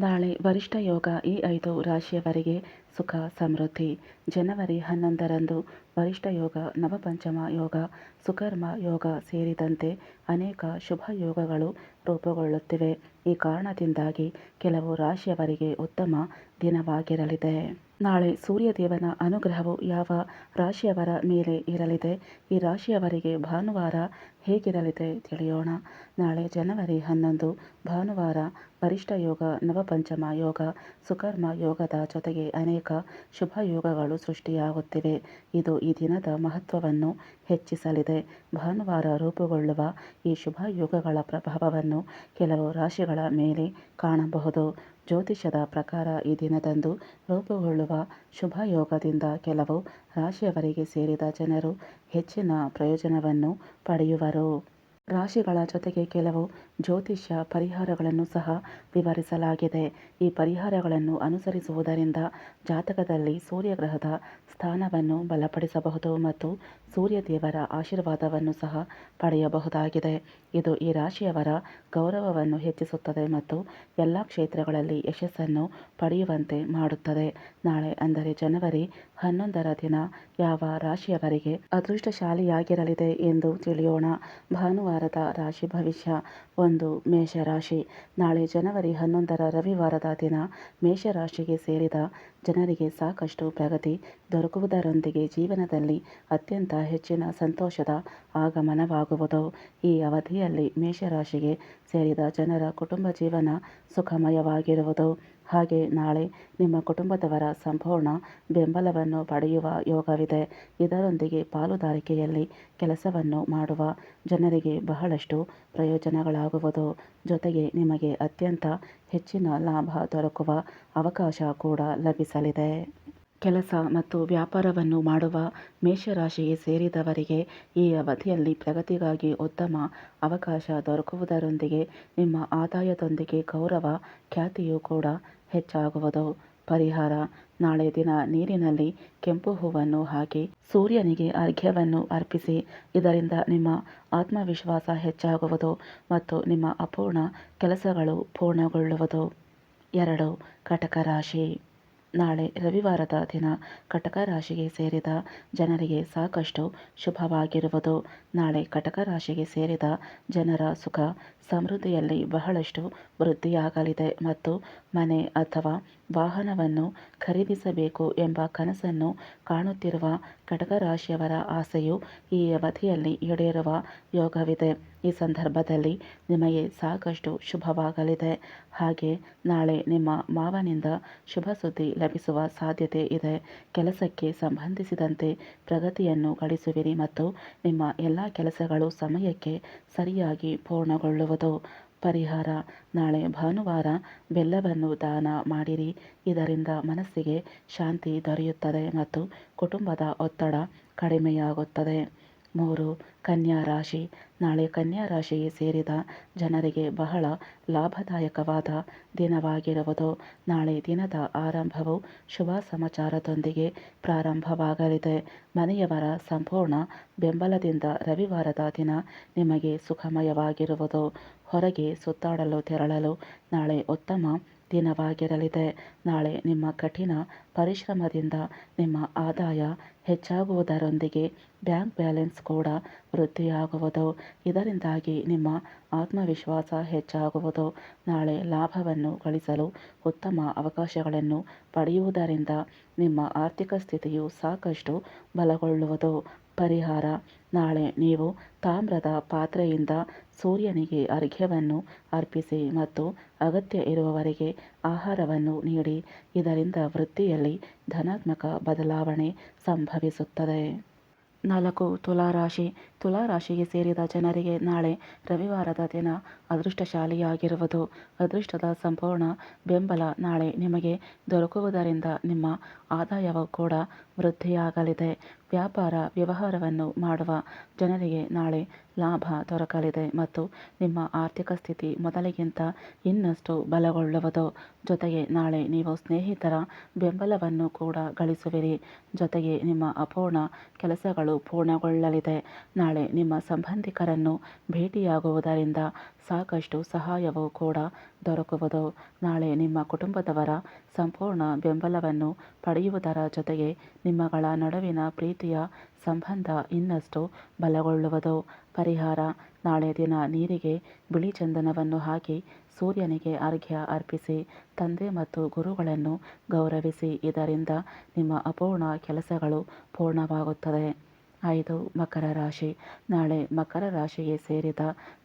ನಾಳೆ ವರಿಷ್ಠ ಯೋಗ ಈ ಐದು ರಾಶಿಯವರಿಗೆ ಸುಖ, ಸಮೃದ್ಧಿ, ಜನವರಿ ಹನ್ನೊಂದರಂದು ವರಿಷ್ಠ ಯೋಗ, ನವಪಂಚಮ ಯೋಗ, ಸುಕರ್ಮ ಯೋಗ ಸೇರಿದಂತೆ ಅನೇಕ ಶುಭ ಯೋಗಗಳು ರೂಪುಗೊಳ್ಳುತ್ತಿವೆ. ಈ ಕಾರಣದಿಂದಾಗಿ ಕೆಲವು ರಾಶಿಯವರಿಗೆ ಉತ್ತಮ ದಿನವಾಗಿರಲಿದೆ. ನಾಳೆ ಸೂರ್ಯದೇವನ ಅನುಗ್ರಹವು ಯಾವ ರಾಶಿಯವರ ಮೇಲೆ ಇರಲಿದೆ? ಈ ರಾಶಿಯವರಿಗೆ ಭಾನುವಾರ ಹೇಗಿರಲಿದೆ ತಿಳಿಯೋಣ. ನಾಳೆ ಜನವರಿ ಹನ್ನೊಂದು, ಭಾನುವಾರ ವರಿಷ್ಠ ಯೋಗ, ನವಪಂಚಮ ಯೋಗ, ಸುಕರ್ಮ ಯೋಗದ ಜೊತೆಗೆ ಅನೇಕ ಶುಭ ಯೋಗಗಳು ಸೃಷ್ಟಿಯಾಗುತ್ತಿವೆ. ಇದು ಈ ದಿನದ ಮಹತ್ವವನ್ನು ಹೆಚ್ಚಿಸಲಿದೆ. ಭಾನುವಾರ ರೂಪುಗೊಳ್ಳುವ ಈ ಶುಭ ಯೋಗಗಳ ಪ್ರಭಾವವನ್ನು ಕೆಲವು ರಾಶಿಗಳ ಮೇಲೆ ಕಾಣಬಹುದು. ಜ್ಯೋತಿಷದ ಪ್ರಕಾರ ಈ ದಿನದಂದು ರೂಪುಗೊಳ್ಳುವ ಶುಭ ಯೋಗದಿಂದ ಕೆಲವು ರಾಶಿಯವರಿಗೆ ಸೇರಿದ ಜನರು ಹೆಚ್ಚಿನ ಪ್ರಯೋಜನವನ್ನು ಪಡೆಯುವರು. ರಾಶಿಗಳ ಜೊತೆಗೆ ಕೆಲವು ಜ್ಯೋತಿಷ್ಯ ಪರಿಹಾರಗಳನ್ನು ಸಹ ವಿವರಿಸಲಾಗಿದೆ. ಈ ಪರಿಹಾರಗಳನ್ನು ಅನುಸರಿಸುವುದರಿಂದ ಜಾತಕದಲ್ಲಿ ಸೂರ್ಯಗ್ರಹದ ಸ್ಥಾನವನ್ನು ಬಲಪಡಿಸಬಹುದು ಮತ್ತು ಸೂರ್ಯದೇವರ ಆಶೀರ್ವಾದವನ್ನು ಸಹ ಪಡೆಯಬಹುದಾಗಿದೆ. ಇದು ಈ ರಾಶಿಯವರ ಗೌರವವನ್ನು ಹೆಚ್ಚಿಸುತ್ತದೆ ಮತ್ತು ಎಲ್ಲ ಕ್ಷೇತ್ರಗಳಲ್ಲಿ ಯಶಸ್ಸನ್ನು ಪಡೆಯುವಂತೆ ಮಾಡುತ್ತದೆ. ನಾಳೆ ಅಂದರೆ ಜನವರಿ ಹನ್ನೊಂದರ ದಿನ ಯಾವ ರಾಶಿಯವರಿಗೆ ಅದೃಷ್ಟಶಾಲಿಯಾಗಿರಲಿದೆ ಎಂದು ತಿಳಿಯೋಣ. ಭಾನುವಾರದ ರಾಶಿ ಭವಿಷ್ಯ ಒಂದು ಮೇಷರಾಶಿ. ನಾಳೆ ಜನವರಿ ಹನ್ನೊಂದರ ರವಿವಾರದ ದಿನ ಮೇಷರಾಶಿಗೆ ಸೇರಿದ ಜನರಿಗೆ ಸಾಕಷ್ಟು ಪ್ರಗತಿ ದೊರಕುವುದರೊಂದಿಗೆ ಜೀವನದಲ್ಲಿ ಅತ್ಯಂತ ಹೆಚ್ಚಿನ ಸಂತೋಷದ ಆಗಮನವಾಗುವುದು. ಈ ಅವಧಿಯಲ್ಲಿ ಮೇಷರಾಶಿಗೆ ಸೇರಿದ ಜನರ ಕುಟುಂಬ ಜೀವನ ಸುಖಮಯವಾಗಿರುವುದು. ಹಾಗೆ ನಾಳೆ ನಿಮ್ಮ ಕುಟುಂಬದವರ ಸಂಪೂರ್ಣ ಬೆಂಬಲವನ್ನು ಪಡೆಯುವ ಯೋಗವಿದೆ. ಇದರೊಂದಿಗೆ ಪಾಲುದಾರಿಕೆಯಲ್ಲಿ ಕೆಲಸವನ್ನು ಮಾಡುವ ಜನರಿಗೆ ಬಹಳಷ್ಟು ಪ್ರಯೋಜನಗಳಾಗುವುದು. ಜೊತೆಗೆ ನಿಮಗೆ ಅತ್ಯಂತ ಹೆಚ್ಚಿನ ಲಾಭ ದೊರಕುವ ಅವಕಾಶ ಕೂಡ ಲಭಿಸಲಿದೆ. ಕೆಲಸ ಮತ್ತು ವ್ಯಾಪಾರವನ್ನು ಮಾಡುವ ಮೇಷರಾಶಿಗೆ ಸೇರಿದವರಿಗೆ ಈ ಅವಧಿಯಲ್ಲಿ ಪ್ರಗತಿಗಾಗಿ ಉತ್ತಮ ಅವಕಾಶ ದೊರಕುವುದರೊಂದಿಗೆ ನಿಮ್ಮ ಆದಾಯದೊಂದಿಗೆ ಗೌರವ, ಖ್ಯಾತಿಯೂ ಕೂಡ ಹೆಚ್ಚಾಗುವುದು. ಪರಿಹಾರ. ನಾಳೆ ದಿನ ನೀರಿನಲ್ಲಿ ಕೆಂಪು ಹೂವನ್ನು ಹಾಕಿ ಸೂರ್ಯನಿಗೆ ಅರ್ಘ್ಯವನ್ನು ಅರ್ಪಿಸಿ, ಇದರಿಂದ ನಿಮ್ಮ ಆತ್ಮವಿಶ್ವಾಸ ಹೆಚ್ಚಾಗುವುದು ಮತ್ತು ನಿಮ್ಮ ಅಪೂರ್ಣ ಕೆಲಸಗಳು ಪೂರ್ಣಗೊಳ್ಳುವುದು. ಎರಡು, ಕಟಕ ರಾಶಿ. ನಾಳೆ ರವಿವಾರದ ದಿನ ಕಟಕ ರಾಶಿಗೆ ಸೇರಿದ ಜನರಿಗೆ ಸಾಕಷ್ಟು ಶುಭವಾಗಿರುವುದು. ನಾಳೆ ಕಟಕ ರಾಶಿಗೆ ಸೇರಿದ ಜನರ ಸುಖ ಸಮೃದ್ಧಿಯಲ್ಲಿ ಬಹಳಷ್ಟು ವೃದ್ಧಿಯಾಗಲಿದೆ ಮತ್ತು ಮನೆ ಅಥವಾ ವಾಹನವನ್ನು ಖರೀದಿಸಬೇಕು ಎಂಬ ಕನಸನ್ನು ಕಾಣುತ್ತಿರುವ ಕಟಕ ರಾಶಿಯವರ ಆಸೆಯು ಈ ಅವಧಿಯಲ್ಲಿ ಈಡೇರುವ ಯೋಗವಿದೆ. ಈ ಸಂದರ್ಭದಲ್ಲಿ ನಿಮಗೆ ಸಾಕಷ್ಟು ಶುಭವಾಗಲಿದೆ. ಹಾಗೆ ನಾಳೆ ನಿಮ್ಮ ಮಾವನಿಂದ ಶುಭ ಸುದ್ದಿ ಲಭಿಸುವ ಸಾಧ್ಯತೆ ಇದೆ. ಕೆಲಸಕ್ಕೆ ಸಂಬಂಧಿಸಿದಂತೆ ಪ್ರಗತಿಯನ್ನು ಗಳಿಸುವಿರಿ ಮತ್ತು ನಿಮ್ಮ ಎಲ್ಲ ಕೆಲಸಗಳು ಸಮಯಕ್ಕೆ ಸರಿಯಾಗಿ ಪೂರ್ಣಗೊಳ್ಳುವುದು. ಪರಿಹಾರ. ನಾಳೆ ಭಾನುವಾರ ಬೆಲ್ಲವನ್ನು ದಾನ ಮಾಡಿರಿ. ಇದರಿಂದ ಮನಸ್ಸಿಗೆ ಶಾಂತಿ ದೊರೆಯುತ್ತದೆ ಮತ್ತು ಕುಟುಂಬದ ಒತ್ತಡ ಕಡಿಮೆಯಾಗುತ್ತದೆ. ಮೂರು ಕನ್ಯಾ ರಾಶಿ. ನಾಳೆ ಕನ್ಯಾ ರಾಶಿಗೆ ಸೇರಿದ ಜನರಿಗೆ ಬಹಳ ಲಾಭದಾಯಕವಾದ ದಿನವಾಗಿರುವುದು. ನಾಳೆ ದಿನದ ಆರಂಭವು ಶುಭ ಸಮಾಚಾರದೊಂದಿಗೆ ಪ್ರಾರಂಭವಾಗಲಿದೆ. ಮನೆಯವರ ಸಂಪೂರ್ಣ ಬೆಂಬಲದಿಂದ ರವಿವಾರದ ದಿನ ನಿಮಗೆ ಸುಖಮಯವಾಗಿರುವುದು. ಹೊರಗೆ ಸುತ್ತಾಡಲು ತೆರಳಲು ನಾಳೆ ಉತ್ತಮ ದಿನವಾಗಿರಲಿದೆ. ನಾಳೆ ನಿಮ್ಮ ಕಠಿಣ ಪರಿಶ್ರಮದಿಂದ ನಿಮ್ಮ ಆದಾಯ ಹೆಚ್ಚಾಗುವುದರೊಂದಿಗೆ ಬ್ಯಾಂಕ್ ಬ್ಯಾಲೆನ್ಸ್ ಕೂಡ ವೃದ್ಧಿಯಾಗುವುದು. ಇದರಿಂದಾಗಿ ನಿಮ್ಮ ಆತ್ಮವಿಶ್ವಾಸ ಹೆಚ್ಚಾಗುವುದು. ನಾಳೆ ಲಾಭವನ್ನು ಗಳಿಸಲು ಉತ್ತಮ ಅವಕಾಶಗಳನ್ನು ಪಡೆಯುವುದರಿಂದ ನಿಮ್ಮ ಆರ್ಥಿಕ ಸ್ಥಿತಿಯು ಸಾಕಷ್ಟು ಬಲಗೊಳ್ಳುವುದು. ಪರಿಹಾರ. ನಾಳೆ ನೀವು ತಾಮ್ರದ ಪಾತ್ರೆಯಿಂದ ಸೂರ್ಯನಿಗೆ ಅರ್ಘ್ಯವನ್ನು ಅರ್ಪಿಸಿ ಮತ್ತು ಅಗತ್ಯ ಇರುವವರಿಗೆ ಆಹಾರವನ್ನು ನೀಡಿ. ಇದರಿಂದ ವೃತ್ತಿಯಲ್ಲಿ ಧನಾತ್ಮಕ ಬದಲಾವಣೆ ಸಂಭವಿಸುತ್ತದೆ. ನಾಲ್ಕು, ತುಲಾರಾಶಿ. ತುಲಾರಾಶಿಗೆ ಸೇರಿದ ಜನರಿಗೆ ನಾಳೆ ರವಿವಾರದ ದಿನ ಅದೃಷ್ಟಶಾಲಿಯಾಗಿರುವುದು. ಅದೃಷ್ಟದ ಸಂಪೂರ್ಣ ಬೆಂಬಲ ನಾಳೆ ನಿಮಗೆ ದೊರಕುವುದರಿಂದ ನಿಮ್ಮ ಆದಾಯವೂ ಕೂಡ ವೃದ್ಧಿಯಾಗಲಿದೆ. ವ್ಯಾಪಾರ ವ್ಯವಹಾರವನ್ನು ಮಾಡುವ ಜನರಿಗೆ ನಾಳೆ ಲಾಭ ದೊರಕಲಿದೆ ಮತ್ತು ನಿಮ್ಮ ಆರ್ಥಿಕ ಸ್ಥಿತಿ ಮೊದಲಿಗಿಂತ ಇನ್ನಷ್ಟು ಬಲಗೊಳ್ಳುವುದು. ಜೊತೆಗೆ ನಾಳೆ ನೀವು ಸ್ನೇಹಿತರ ಬೆಂಬಲವನ್ನು ಕೂಡ ಗಳಿಸುವಿರಿ. ಜೊತೆಗೆ ನಿಮ್ಮ ಅಪೂರ್ಣ ಕೆಲಸಗಳು ಪೂರ್ಣಗೊಳ್ಳಲಿದೆ. ನಾಳೆ ನಿಮ್ಮ ಸಂಬಂಧಿಕರನ್ನು ಭೇಟಿಯಾಗುವುದರಿಂದ ಸಾಕಷ್ಟು ಸಹಾಯವೂ ಕೂಡ ದೊರಕುವುದು. ನಾಳೆ ನಿಮ್ಮ ಕುಟುಂಬದವರ ಸಂಪೂರ್ಣ ಬೆಂಬಲವನ್ನು ಪಡೆಯುವುದರ ಜೊತೆಗೆ ನಿಮ್ಮಗಳ ನಡುವಿನ ಪ್ರೀತಿಯ ಸಂಬಂಧ ಇನ್ನಷ್ಟು ಬಲಗೊಳ್ಳುವುದು. ಪರಿಹಾರ, ನಾಳೆ ದಿನ ನೀರಿಗೆ ಬಿಳಿ ಚಂದನವನ್ನು ಹಾಕಿ ಸೂರ್ಯನಿಗೆ ಅರ್ಘ್ಯ ಅರ್ಪಿಸಿ, ತಂದೆ ಮತ್ತು ಗುರುಗಳನ್ನು ಗೌರವಿಸಿ, ಇದರಿಂದ ನಿಮ್ಮ ಅಪೂರ್ಣ ಕೆಲಸಗಳು ಪೂರ್ಣವಾಗುತ್ತದೆ. ಐದು ಮಕರ ರಾಶಿ. ನಾಳೆ ಮಕರ ರಾಶಿಗೆ ಸೇರಿದ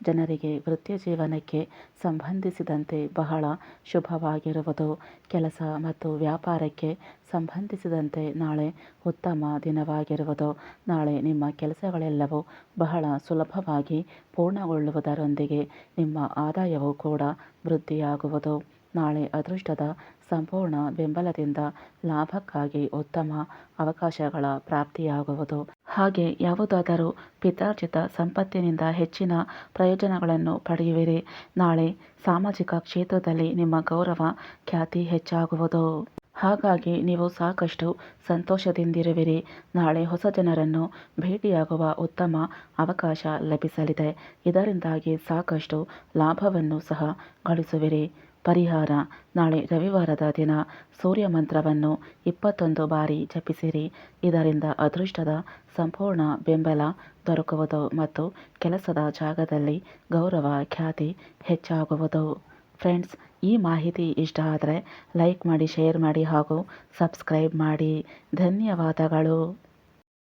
ಜನರಿಗೆ ವೃತ್ತಿ ಜೀವನಕ್ಕೆ ಸಂಬಂಧಿಸಿದಂತೆ ಬಹಳ ಶುಭವಾಗಿರುವುದು. ಕೆಲಸ ಮತ್ತು ವ್ಯಾಪಾರಕ್ಕೆ ಸಂಬಂಧಿಸಿದಂತೆ ನಾಳೆ ಉತ್ತಮ ದಿನವಾಗಿರುವುದು. ನಾಳೆ ನಿಮ್ಮ ಕೆಲಸಗಳೆಲ್ಲವೂ ಬಹಳ ಸುಲಭವಾಗಿ ಪೂರ್ಣಗೊಳ್ಳುವುದರೊಂದಿಗೆ ನಿಮ್ಮ ಆದಾಯವೂ ಕೂಡ ವೃದ್ಧಿಯಾಗುವುದು. ನಾಳೆ ಅದೃಷ್ಟದ ಸಂಪೂರ್ಣ ಬೆಂಬಲದಿಂದ ಲಾಭಕ್ಕಾಗಿ ಉತ್ತಮ ಅವಕಾಶಗಳ ಪ್ರಾಪ್ತಿಯಾಗುವುದು. ಹಾಗೆ ಯಾವುದಾದರೂ ಪಿತಾರ್ಜಿತ ಸಂಪತ್ತಿನಿಂದ ಹೆಚ್ಚಿನ ಪ್ರಯೋಜನಗಳನ್ನು ಪಡೆಯುವಿರಿ. ನಾಳೆ ಸಾಮಾಜಿಕ ಕ್ಷೇತ್ರದಲ್ಲಿ ನಿಮ್ಮ ಗೌರವ ಖ್ಯಾತಿ ಹೆಚ್ಚಾಗುವುದು. ಹಾಗಾಗಿ ನೀವು ಸಾಕಷ್ಟು ಸಂತೋಷದಿಂದಿರುವಿರಿ. ನಾಳೆ ಹೊಸ ಜನರನ್ನು ಭೇಟಿಯಾಗುವ ಉತ್ತಮ ಅವಕಾಶ ಲಭಿಸಲಿದೆ. ಇದರಿಂದಾಗಿ ಸಾಕಷ್ಟು ಲಾಭವನ್ನು ಸಹ ಗಳಿಸುವಿರಿ. ಪರಿಹಾರ. ನಾಳೆ ರವಿವಾರದ ದಿನ ಸೂರ್ಯ ಮಂತ್ರವನ್ನು ಇಪ್ಪತ್ತೊಂದು ಬಾರಿ ಜಪಿಸಿರಿ. ಇದರಿಂದ ಅದೃಷ್ಟದ ಸಂಪೂರ್ಣ ಬೆಂಬಲ ದೊರಕುವುದು ಮತ್ತು ಕೆಲಸದ ಜಾಗದಲ್ಲಿ ಗೌರವ, ಖ್ಯಾತಿ ಹೆಚ್ಚಾಗುವುದು. ಫ್ರೆಂಡ್ಸ್, ಈ ಮಾಹಿತಿ ಇಷ್ಟ ಆದರೆ ಲೈಕ್ ಮಾಡಿ, ಶೇರ್ ಮಾಡಿ ಹಾಗೂ ಸಬ್ಸ್ಕ್ರೈಬ್ ಮಾಡಿ. ಧನ್ಯವಾದಗಳು.